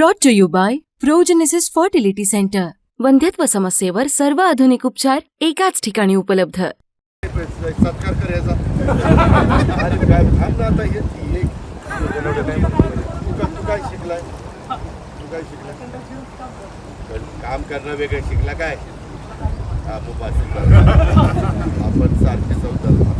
Brought to you by Progenesis fertility centre वंध्यत्व समस्येवर सर्व आधुनिक उपचार एकाच ठिकाणी उपलब्ध. सत्कार करायचा अरे काय आता हे तू का- तू काय शिकलाय तू काय शिकलाय काम करणं वेगळं शिकला काय आपण सारखे चौदा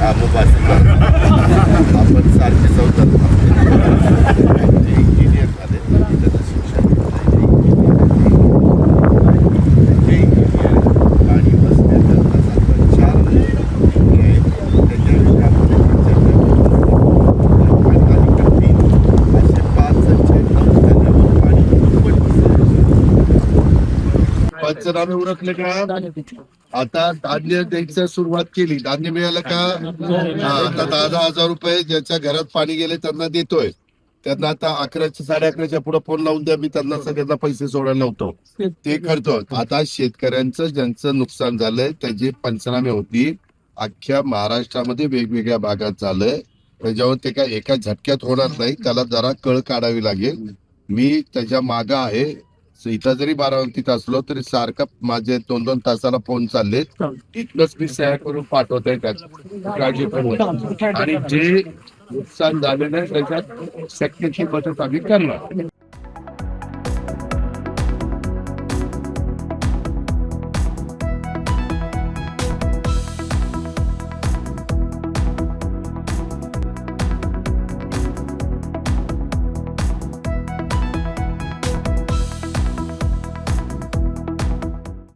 हा आपण सारखे चौदा इंजिनियर झाले इथं शिक्षण ते इंजिनियर आणि बसण्या करता सारखं चार हे त्याच्या असे पाच पंचनामे उरकले का? आता धान्य द्यायचं सुरुवात केली. धान्य मिळालं का? आता दहा दहा हजार रुपये ज्यांच्या घरात पाणी गेले त्यांना देतोय. त्यांना आता अकराच्या साडे अकराच्या पुढे फोन लावून द्या मी त्यांना सगळ्यांना पैसे सोडायला लावतो. ते करतो. आता शेतकऱ्यांचं ज्यांचं नुकसान झालंय त्याची पंचनामे होती अख्ख्या महाराष्ट्रामध्ये वेगवेगळ्या भागात झालंय. त्याच्यावर ते काय एका झटक्यात होणार नाही. त्याला जरा कळ काढावी लागेल. मी त्याच्या माग आहे. इथं जरी बारामतीत असलो तरी सारखं माझे दोन दोन तासाला फोन चालले. इथनच मी सह्या करून पाठवत आहे त्यात काळजी. आणि जे नुकसान झालेलं आहे त्याच्यात शक्य ती मदत आम्ही करणार.